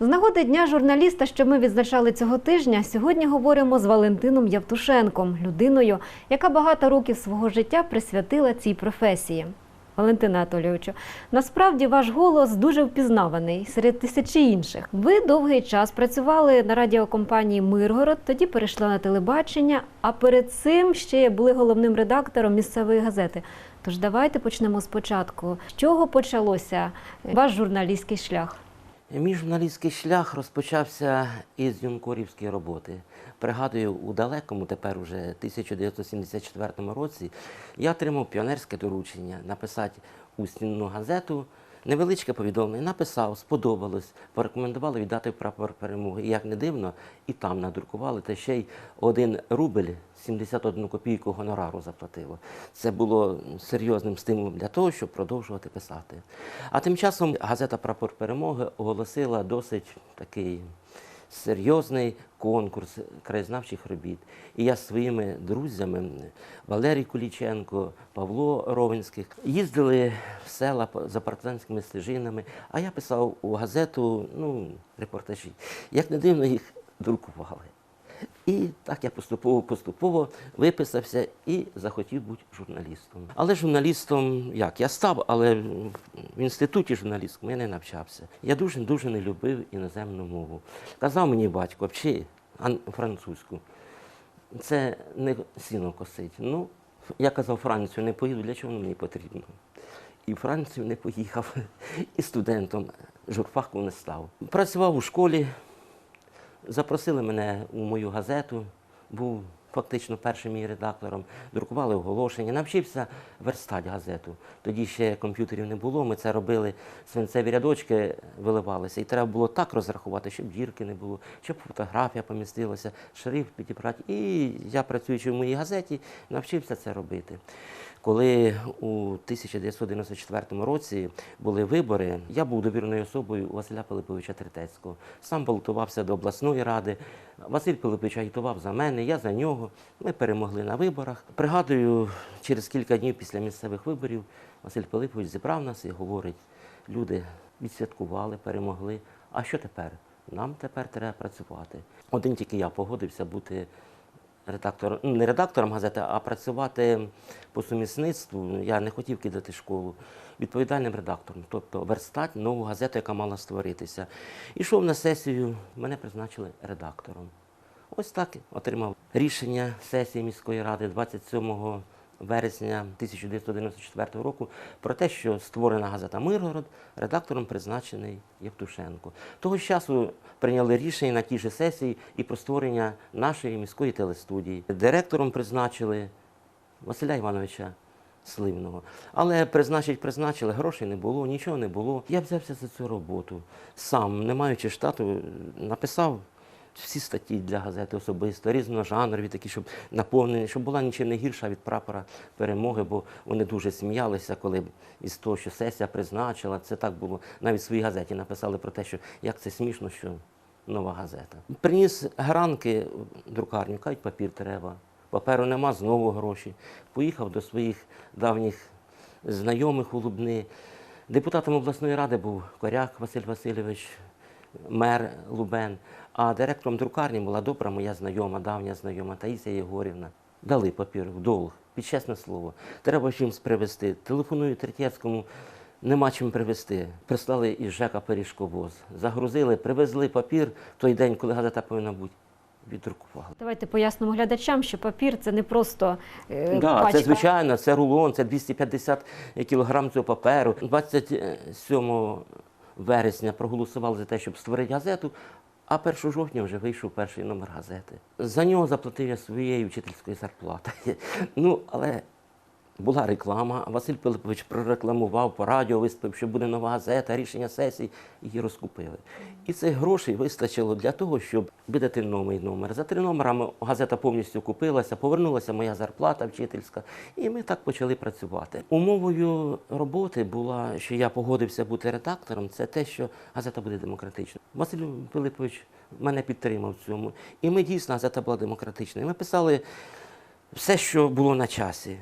З нагоди дня журналіста, що ми відзначали цього тижня, сьогодні говоримо з Валентином Явтушенком, людиною, яка багато років свого життя присвятила цій професії. Валентина Анатолійовичу, насправді ваш голос дуже впізнаваний серед тисячі інших. Ви довгий час працювали на радіокомпанії Миргород, тоді перейшли на телебачення, а перед цим ще були головним редактором місцевої газети. Тож давайте почнемо спочатку. З чого почалося ваш журналістський шлях? Мій журналістський шлях розпочався із юнкорівської роботи. Пригадую, у далекому, тепер уже 1974 році, я отримав піонерське доручення написати устінну газету невеличке повідомлення. Написав, сподобалось, порекомендували віддати прапор перемоги. І як не дивно, і там надрукували, та ще й один рубль 71 копійку гонорару заплатило. Це було серйозним стимулом для того, щоб продовжувати писати. А тим часом газета Прапор перемоги оголосила досить такий серйозний конкурс краєзнавчих робіт. І я з своїми друзями Валерій Куліченко, Павло Ровенських їздили в села за партизанськими стежинами, а я писав у газету ну, репортажі. Як не дивно, їх друкували. І так я поступово-поступово виписався і захотів бути журналістом. Але журналістом як? Я став, але в інституті журналістському я не навчався. Я дуже-дуже не любив іноземну мову. Казав мені батько, вчи ан- французьку. Це не сіно косить. Ну, я казав, Францію не поїду, для чого мені потрібно? І в Францію не поїхав, і студентом журфаку не став. Працював у школі, Запросили мене у мою газету, був фактично першим її редактором, друкували оголошення, навчився верстати газету. Тоді ще комп'ютерів не було, ми це робили, свинцеві рядочки виливалися. І треба було так розрахувати, щоб дірки не було, щоб фотографія помістилася, шрифт підібрати. І я, працюючи в моїй газеті, навчився це робити. Коли у 1994 році були вибори, я був довіреною особою Василя Пилиповича Третецького. Сам балотувався до обласної ради. Василь Пилипович агітував за мене, я за нього. Ми перемогли на виборах. Пригадую, через кілька днів після місцевих виборів Василь Пилипович зібрав нас і говорить: люди відсвяткували, перемогли. А що тепер? Нам тепер треба працювати. Один тільки я погодився бути редактор, ну, не редактором газети, а працювати по сумісництву. Я не хотів кидати школу відповідальним редактором, тобто верстати нову газету, яка мала створитися. Ішов на сесію, мене призначили редактором. Ось так отримав рішення сесії міської ради 27 вересня 1994 року про те, що створена газета Миргород, редактором призначений Євтушенко. Того ж часу прийняли рішення на тій же сесії і про створення нашої міської телестудії. Директором призначили Василя Івановича Сливного. Але призначить призначили, грошей не було, нічого не було. Я взявся за цю роботу. Сам, не маючи штату, написав всі статті для газети особисто, різножанрові, такі, щоб наповнені, щоб була нічим не гірша від прапора перемоги, бо вони дуже сміялися, коли із того, що сесія призначила, це так було. Навіть в своїй газеті написали про те, що як це смішно, що нова газета. Приніс гранки друкарню, кажуть, папір треба. Паперу нема, знову гроші. Поїхав до своїх давніх знайомих у Лубни. Депутатом обласної ради був Коряк Василь Васильович, мер Лубен, а директором друкарні була добра моя знайома, давня знайома Таїсія Єгорівна. Дали папір в долг, під чесне слово. Треба чимось привезти. Телефоную Третєцькому, нема чим привезти. Прислали із ЖЕКа пиріжковоз. Загрузили, привезли папір в той день, коли газета повинна бути. Віддрукували. Давайте пояснимо глядачам, що папір це не просто е, Да, пачка. це звичайно, це рулон, це 250 кілограм цього паперу. 27 вересня проголосували за те, щоб створити газету, а 1 жовтня вже вийшов перший номер газети. За нього заплатив я своєю вчительською зарплатою. Ну, але була реклама, Василь Пилипович прорекламував по радіо, виступив, що буде нова газета, рішення сесії, її розкупили. І цих грошей вистачило для того, щоб видати новий номер. За три номерами газета повністю купилася, повернулася моя зарплата вчительська, і ми так почали працювати. Умовою роботи була, що я погодився бути редактором, це те, що газета буде демократична. Василь Пилипович мене підтримав в цьому. І ми дійсно газета була демократична. Ми писали все, що було на часі.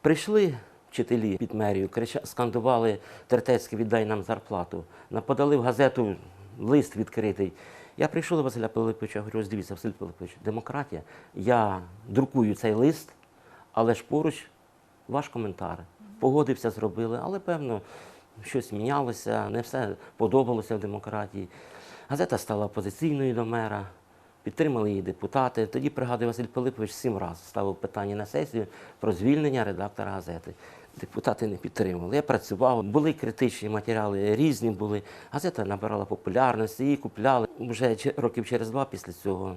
Прийшли вчителі під мерію, скандували Тертецький, віддай нам зарплату. Нападали в газету лист відкритий. Я прийшов до Василя Пилиповича, говорю, ось дивіться, Василь Пилипович, демократія. Я друкую цей лист, але ж поруч ваш коментар. Погодився, зробили, але певно щось мінялося, не все подобалося в демократії. Газета стала опозиційною до мера, підтримали її депутати. Тоді, пригадую, Василь Пилипович сім разів ставив питання на сесію про звільнення редактора газети. Депутати не підтримали. Я працював, були критичні матеріали, різні були. Газета набирала популярності, її купляли. Вже років через два після цього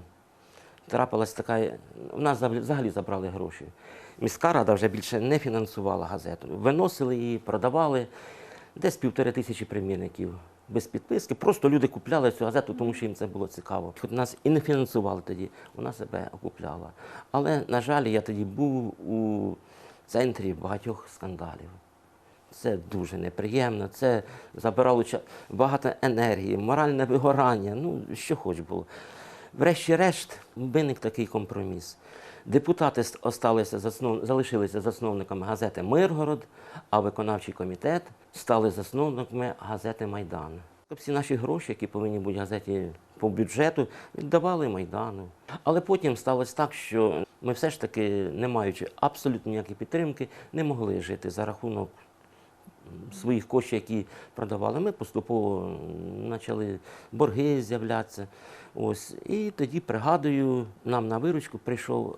трапилась така. У нас взагалі забрали гроші. Міська рада вже більше не фінансувала газету. Виносили її, продавали десь півтори тисячі примірників без підписки. Просто люди купляли цю газету, тому що їм це було цікаво. Хоч нас і не фінансували тоді, вона себе окупляла. Але, на жаль, я тоді був у центрі багатьох скандалів. Це дуже неприємно, це забирало багато енергії, моральне вигорання, ну що хоч було. Врешті-решт виник такий компроміс. Депутати залишилися засновниками газети Миргород, а виконавчий комітет стали засновниками газети Майдан. Тобто Всі наші гроші, які повинні бути газеті по бюджету, віддавали Майдану. Але потім сталося так, що ми все ж таки, не маючи абсолютно ніякої підтримки, не могли жити за рахунок своїх коштів, які продавали. Ми поступово почали борги з'являтися. Ось. І тоді, пригадую, нам на виручку прийшов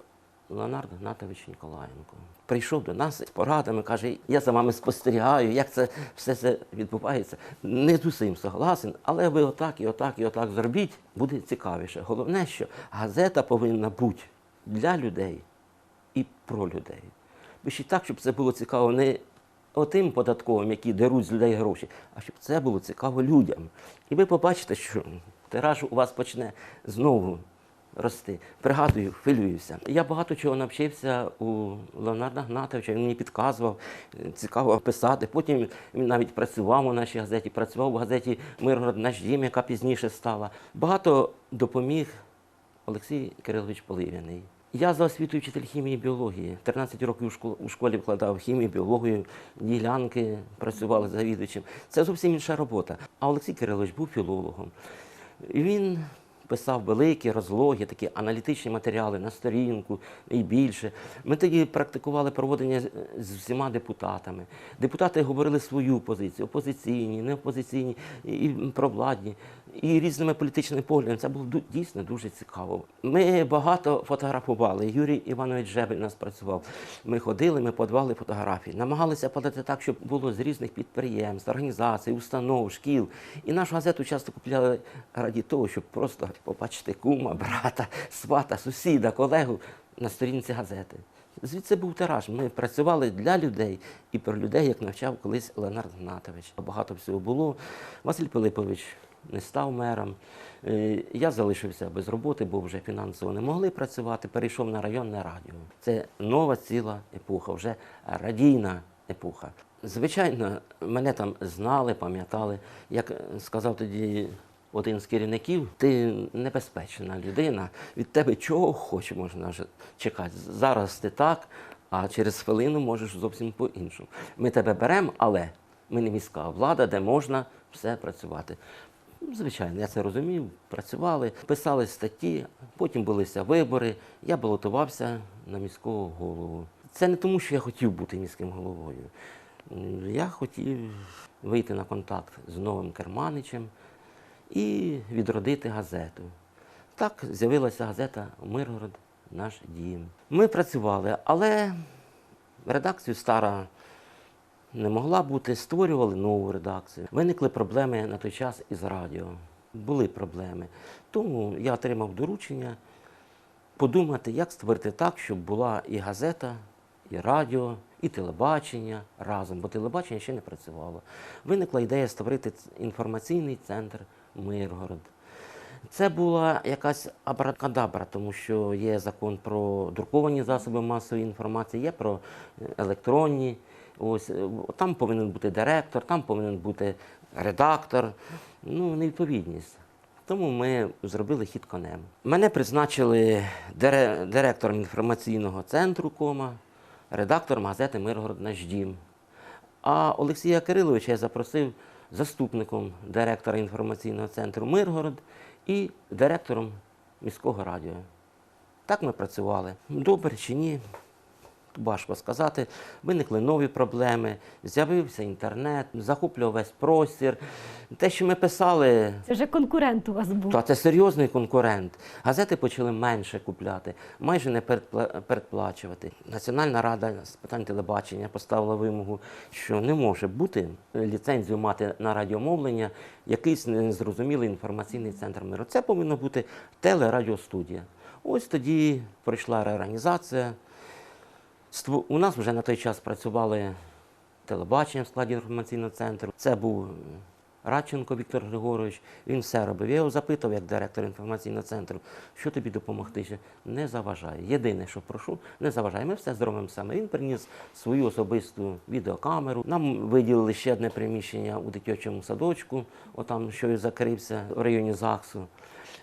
Леонард Гнатович Ніколаєнко. Прийшов до нас з порадами, каже, я за вами спостерігаю, як це все це відбувається. Не з усім согласен, але ви отак і отак і отак зробіть, буде цікавіше. Головне, що газета повинна бути для людей і про людей. Пишіть так, щоб це було цікаво не отим податковим, які деруть з людей гроші, а щоб це було цікаво людям. І ви побачите, що тираж у вас почне знову рости. Пригадую, хвилююся. Я багато чого навчився у Леонарда Гнатовича, він мені підказував, е, цікаво писати. Потім він навіть працював у нашій газеті, працював у газеті Миргород наш дім, яка пізніше стала. Багато допоміг Олексій Кирилович Поливяний. Я за освітою вчитель хімії і біології. 13 років у школі викладав хімію, біологію, ділянки працював завідувачем. Це зовсім інша робота. А Олексій Кирилович був філологом. Він писав великі розлоги, такі аналітичні матеріали на сторінку і більше. Ми тоді практикували проводення з- всіма депутатами. Депутати говорили свою позицію, опозиційні, неопозиційні, і провладні, і різними політичними поглядами. Це було дійсно дуже цікаво. Ми багато фотографували. Юрій Іванович Жебель нас працював. Ми ходили, ми подавали фотографії, намагалися подати так, щоб було з різних підприємств, організацій, установ, шкіл. І нашу газету часто купляли раді того, щоб просто побачити кума, брата, свата, сусіда, колегу на сторінці газети. Звідси був тираж. Ми працювали для людей і про людей, як навчав колись Леонард Гнатович. Багато всього було. Василь Пилипович не став мером. Е, Я залишився без роботи, бо вже фінансово не могли працювати. Перейшов на районне радіо. Це нова ціла епоха, вже радійна епоха. Звичайно, мене там знали, пам'ятали. Як сказав тоді один з керівників, ти небезпечна людина, від тебе чого хоч можна чекати. Зараз ти так, а через хвилину можеш зовсім по-іншому. Ми тебе беремо, але ми не міська влада, де можна все працювати. Звичайно, я це розумів, працювали, писали статті, потім булися вибори, я балотувався на міського голову. Це не тому, що я хотів бути міським головою. Я хотів вийти на контакт з новим керманичем і відродити газету. Так з'явилася газета Миргород, наш дім. Ми працювали, але редакцію стара не могла бути, створювали нову редакцію. Виникли проблеми на той час із радіо. Були проблеми. Тому я отримав доручення подумати, як створити так, щоб була і газета, і радіо, і телебачення разом, бо телебачення ще не працювало. Виникла ідея створити інформаційний центр Миргород. Це була якась абракадабра, тому що є закон про друковані засоби масової інформації, є про е, електронні. Ось е, там повинен бути директор, там повинен бути редактор. Ну, невідповідність. Тому ми зробили хід конем. Мене призначили директором інформаційного центру кома, редактором газети Миргород наш дім. А Олексія Кириловича я запросив заступником директора інформаційного центру Миргород і директором міського радіо. Так ми працювали. Добре чи ні? Важко сказати. Виникли нові проблеми, з'явився інтернет, захоплював весь простір. Те, що ми писали, Це вже конкурент у вас був. та це серйозний конкурент. Газети почали менше купляти, майже не передпла- передплачувати. Національна рада з питань телебачення поставила вимогу, що не може бути ліцензію мати на радіомовлення якийсь незрозумілий інформаційний центр миру. Це повинна бути телерадіостудія. Ось тоді прийшла реорганізація. У нас вже на той час працювали телебачення в складі інформаційного центру. Це був Радченко Віктор Григорович. Він все робив. Я його запитав як директор інформаційного центру, що тобі допомогти. Не заважає. Єдине, що прошу, не заважає. Ми все зробимо саме. Він приніс свою особисту відеокамеру. Нам виділили ще одне приміщення у дитячому садочку, отам, що і закрився в районі ЗАГСу.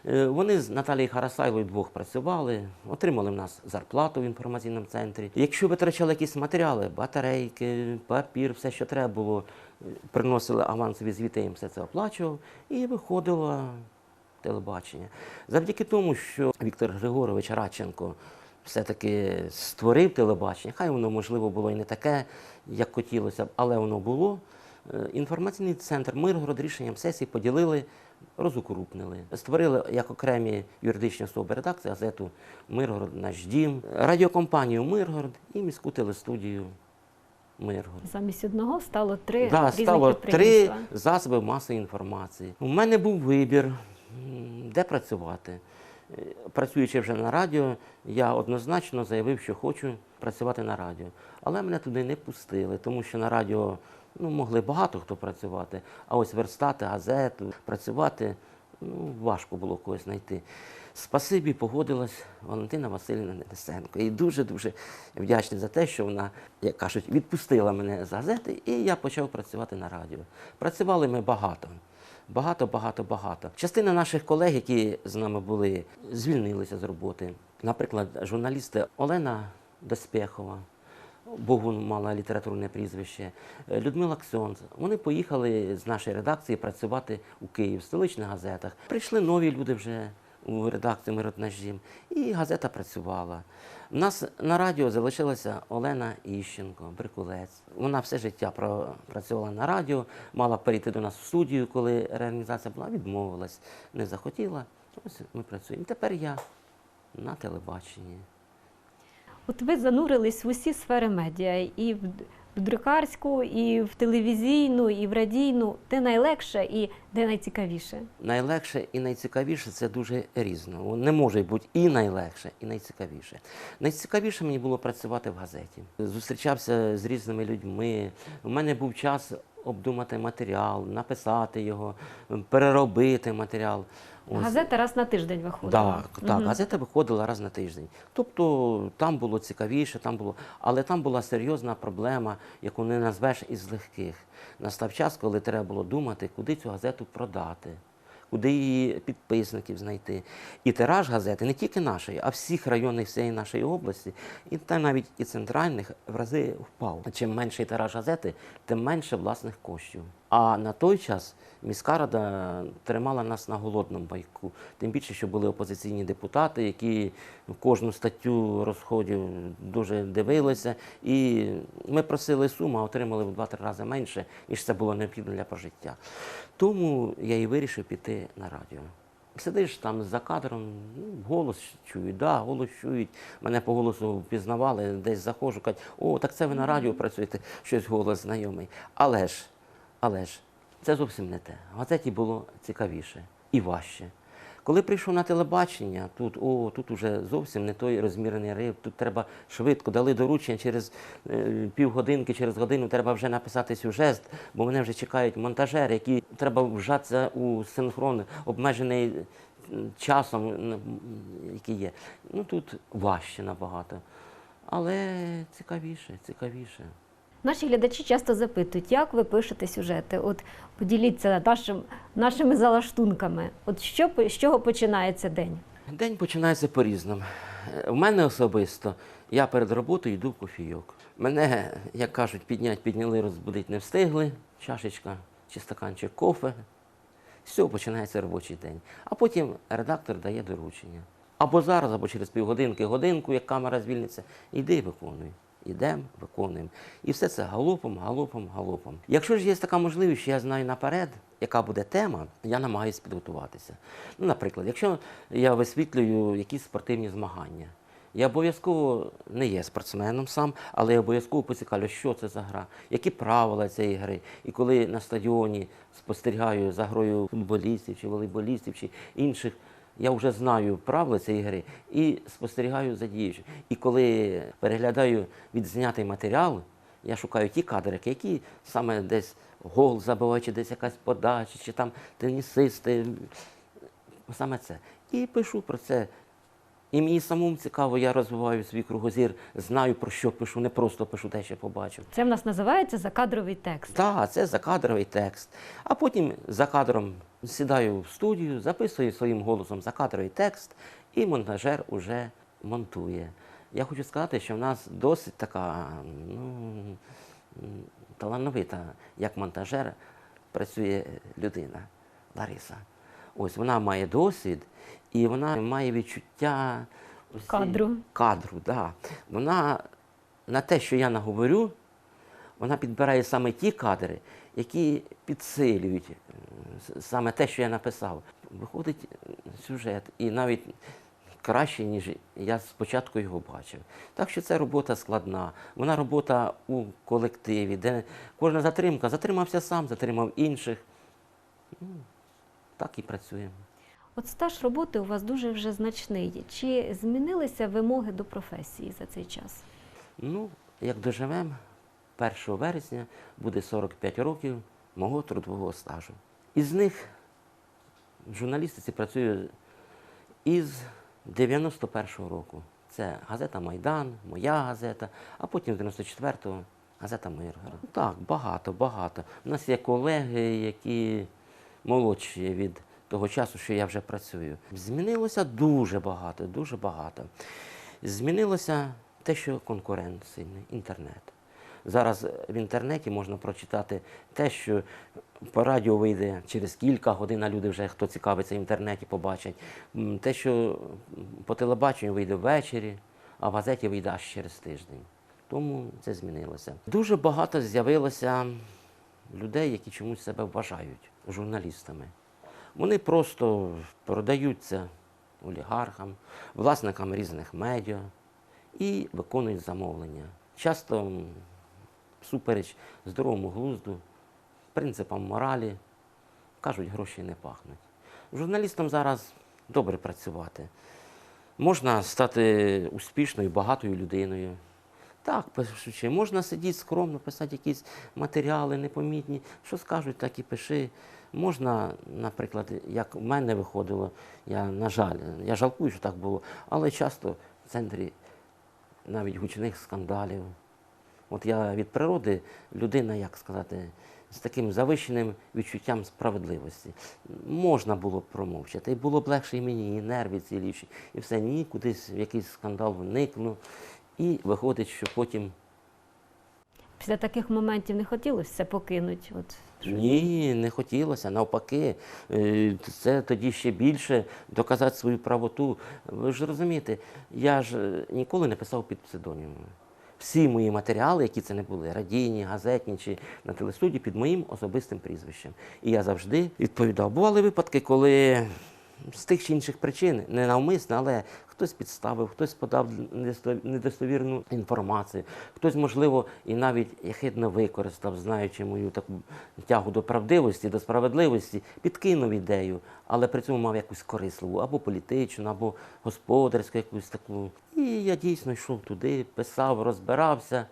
Е, Вони з Наталією Харасайлою двох працювали, отримали в нас зарплату в інформаційному центрі. Якщо витрачали якісь матеріали, батарейки, папір, все, що треба було, е, приносили авансові звіти, їм все це оплачував, і виходило телебачення. Завдяки тому, що Віктор Григорович Радченко все-таки створив телебачення, хай воно, можливо, було і не таке, як хотілося б, але воно було. Е, Інформаційний центр Миргород рішенням сесії поділили, розукрупнили. Створили як окремі юридичні особи редакції газету Миргород наш дім, радіокомпанію Миргород і міську телестудію Миргород. Замість одного стало три Да, різних стало три засоби масової інформації. У мене був вибір, де працювати. Е, Працюючи вже на радіо, я однозначно заявив, що хочу працювати на радіо. Але мене туди не пустили, тому що на радіо ну, могли багато хто працювати, а ось верстати газету, працювати ну, важко було когось знайти. Спасибі, погодилась Валентина Васильівна Несенко. І дуже-дуже вдячний за те, що вона, як кажуть, відпустила мене з газети, і я почав працювати на радіо. Працювали ми багато. Багато, багато, багато. Частина наших колег, які з нами були, звільнилися з роботи. Наприклад, журналісти Олена Доспєхова, Богун мала літературне прізвище, е, Людмила Ксьонц. Вони поїхали з нашої редакції працювати у Київ, в столичних газетах. Прийшли нові люди вже у редакцію «Мирот наш дім», і газета працювала. У нас на радіо залишилася Олена Іщенко, Брикулець. Вона все життя працювала на радіо, мала перейти до нас в студію, коли реорганізація була, відмовилась, не захотіла. Ось ми працюємо. Тепер я на телебаченні. От ви занурились в усі сфери медіа, і в, друкарську, і в телевізійну, і в радійну. Де найлегше і де найцікавіше? Найлегше і найцікавіше це дуже різно. Не може бути і найлегше, і найцікавіше. Найцікавіше мені було працювати в газеті. Зустрічався з різними людьми. У мене був час обдумати матеріал, написати його, переробити матеріал. Ось. Газета раз на тиждень виходила. Так, так, газета виходила раз на тиждень. Тобто там було цікавіше, там було, але там була серйозна проблема, яку не назвеш із легких. Настав час, коли треба було думати, куди цю газету продати, куди її підписників знайти. І тираж газети не тільки нашої, а всіх районних всієї нашої області, і та навіть і центральних в рази впав. Чим менший тираж газети, тим менше власних коштів. А на той час міська рада тримала нас на голодному байку. Тим більше, що були опозиційні депутати, які кожну статтю розходів дуже дивилися. І ми просили суму, а отримали в два-три рази менше, ніж це було необхідно для прожиття. Тому я і вирішив піти на радіо. Сидиш там за кадром, ну, голос чують, да, голос чують. Мене по голосу впізнавали, десь заходжу, кажуть, о, так це ви на радіо працюєте, щось голос знайомий. Але ж, але ж, це зовсім не те. В газеті було цікавіше і важче. Коли прийшов на телебачення, тут о, тут уже зовсім не той розмірений риб, тут треба швидко, дали доручення через е, півгодинки, через годину треба вже написати сюжет, бо мене вже чекають монтажери, які треба вжатися у синхрон, обмежений часом, який є. Ну тут важче набагато. Але цікавіше, цікавіше. Наші глядачі часто запитують, як ви пишете сюжети. От поділіться нашим, нашими залаштунками. От що, з чого починається день? День починається по-різному. В мене особисто я перед роботою йду в кофійок. Мене, як кажуть, піднять, підняли, розбудити не встигли. Чашечка чи стаканчик кофе. Цього починається робочий день. А потім редактор дає доручення. Або зараз, або через півгодинки, годинку, як камера звільниться, іди і виконуй. Ідемо, виконуємо. І все це галопом, галопом, галопом. Якщо ж є така можливість, що я знаю наперед, яка буде тема, я намагаюся підготуватися. Ну, наприклад, якщо я висвітлюю якісь спортивні змагання, я обов'язково не є спортсменом сам, але я обов'язково поцікавлю, що це за гра, які правила цієї гри. І коли на стадіоні спостерігаю за грою футболістів чи волейболістів чи інших, я вже знаю правила цієї гри і спостерігаю за діючим. І коли переглядаю відзнятий матеріал, я шукаю ті кадри, які саме десь гол забиває, чи десь якась подача, чи там тенісисти, саме це. І пишу про це. І мені самому цікаво, я розвиваю свій кругозір, знаю про що пишу, не просто пишу те, що побачив. Це в нас називається закадровий текст. Так, це закадровий текст. А потім за кадром сідаю в студію, записую своїм голосом закадровий текст, і монтажер уже монтує. Я хочу сказати, що в нас досить така ну, талановита, як монтажер, працює людина Лариса. Ось вона має досвід і вона має відчуття усі- Кадру. Кадру, да. Вона на те, що я наговорю, вона підбирає саме ті кадри, які підсилюють саме те, що я написав. Виходить сюжет, і навіть краще, ніж я спочатку його бачив. Так що це робота складна. Вона робота у колективі, де кожна затримка затримався сам, затримав інших. Так і працюємо. От стаж роботи у вас дуже вже значний. Чи змінилися вимоги до професії за цей час? Ну, як доживемо, 1 вересня буде 45 років мого трудового стажу. Із них в журналістиці працюю із 91-го року. Це газета Майдан, моя газета, а потім з 94-го газета Миргород. Так, багато, багато. У нас є колеги, які молодші від того часу, що я вже працюю. Змінилося дуже багато, дуже багато. Змінилося те, що конкурент інтернет. Зараз в інтернеті можна прочитати те, що по радіо вийде через кілька годин, а люди вже хто цікавиться в інтернеті, побачать. Те, що по телебаченню вийде ввечері, а в газеті вийде аж через тиждень. Тому це змінилося. Дуже багато з'явилося людей, які чомусь себе вважають журналістами. Вони просто продаються олігархам, власникам різних медіа і виконують замовлення. Часто м, всупереч здоровому глузду, принципам моралі, кажуть, гроші не пахнуть. Журналістам зараз добре працювати. Можна стати успішною, багатою людиною. Так, пишучи, можна сидіти скромно, писати якісь матеріали непомітні. Що скажуть, так і пиши. Можна, наприклад, як в мене виходило, я, на жаль, я жалкую, що так було, але часто в центрі навіть гучних скандалів. От я від природи людина, як сказати, з таким завищеним відчуттям справедливості. Можна було б промовчати, і було б легше і мені, і нерви ціліші, і все ні, кудись в якийсь скандал вникну. І виходить, що потім Після таких моментів не хотілося це покинути. От ні, не хотілося, навпаки. Е, Це тоді ще більше доказати свою правоту. Ви ж розумієте, я ж е, ніколи не писав під псевдонімом. Всі мої матеріали, які це не були, радійні, газетні чи на телестудії, під моїм особистим прізвищем. І я завжди відповідав. Бували випадки, коли з тих чи інших причин, не навмисно, але хтось підставив, хтось подав недостовірну інформацію, хтось, можливо, і навіть ехидно використав, знаючи мою таку тягу до правдивості, до справедливості, підкинув ідею, але при цьому мав якусь корисливу, або політичну, або господарську якусь таку. І я дійсно йшов туди, писав, розбирався.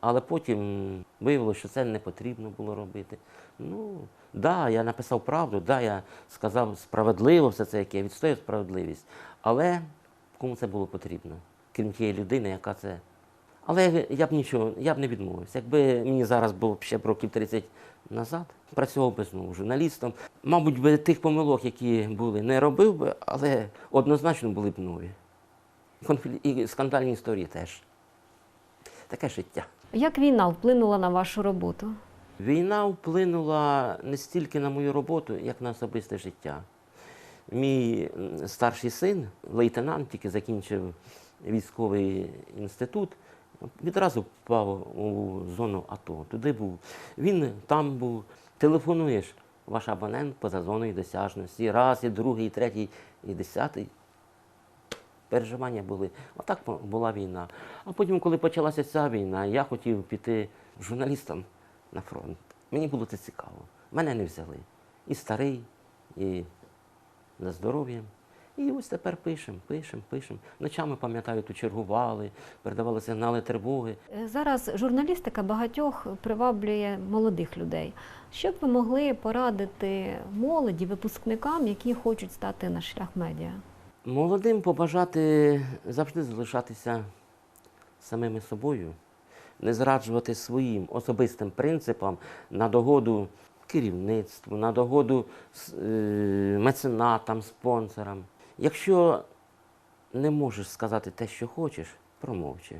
Але потім виявилося, що це не потрібно було робити. Ну, да, я написав правду, да, я сказав справедливо все це, як я відстояв справедливість. Але кому це було потрібно, крім тієї людини, яка це. Але я б нічого, я б не відмовився. Якби мені зараз було ще років 30 назад, працював би знову журналістом. Мабуть, би тих помилок, які були, не робив би, але однозначно були б нові. Конфлі- І скандальні історії теж. Таке життя. як війна вплинула на вашу роботу? Війна вплинула не стільки на мою роботу, як на особисте життя. Мій старший син, лейтенант, тільки закінчив військовий інститут, відразу впав у зону АТО. Туди був. Він там був. Телефонуєш, ваш абонент поза зоною досяжності. Раз, і другий, і третій, і десятий. Переживання були. Отак була війна. А потім, коли почалася ця війна, я хотів піти журналістом на фронт. Мені було це цікаво. Мене не взяли. І старий, і за здоров'ям. І ось тепер пишемо, пишемо, пишемо. Ночами, пам'ятаю, тут чергували, передавали сигнали тривоги. Е, Зараз журналістика багатьох приваблює молодих людей. Що б ви могли порадити молоді, випускникам, які хочуть стати на шлях медіа? Молодим побажати завжди залишатися самими собою, не зраджувати своїм особистим принципам на догоду керівництву, на догоду е, меценатам, спонсорам. Якщо не можеш сказати те, що хочеш, промовчи.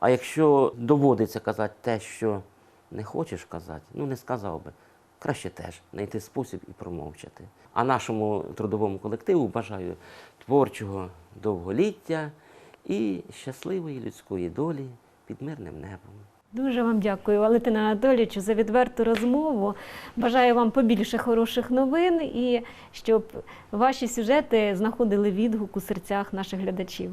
А якщо доводиться казати те, що не хочеш казати, ну не сказав би. Краще теж знайти спосіб і промовчати. А нашому трудовому колективу бажаю творчого довголіття і щасливої людської долі під мирним небом. Дуже вам дякую, Валентина Анатолійовичу, за відверту розмову. Бажаю вам побільше хороших новин і щоб ваші сюжети знаходили відгук у серцях наших глядачів.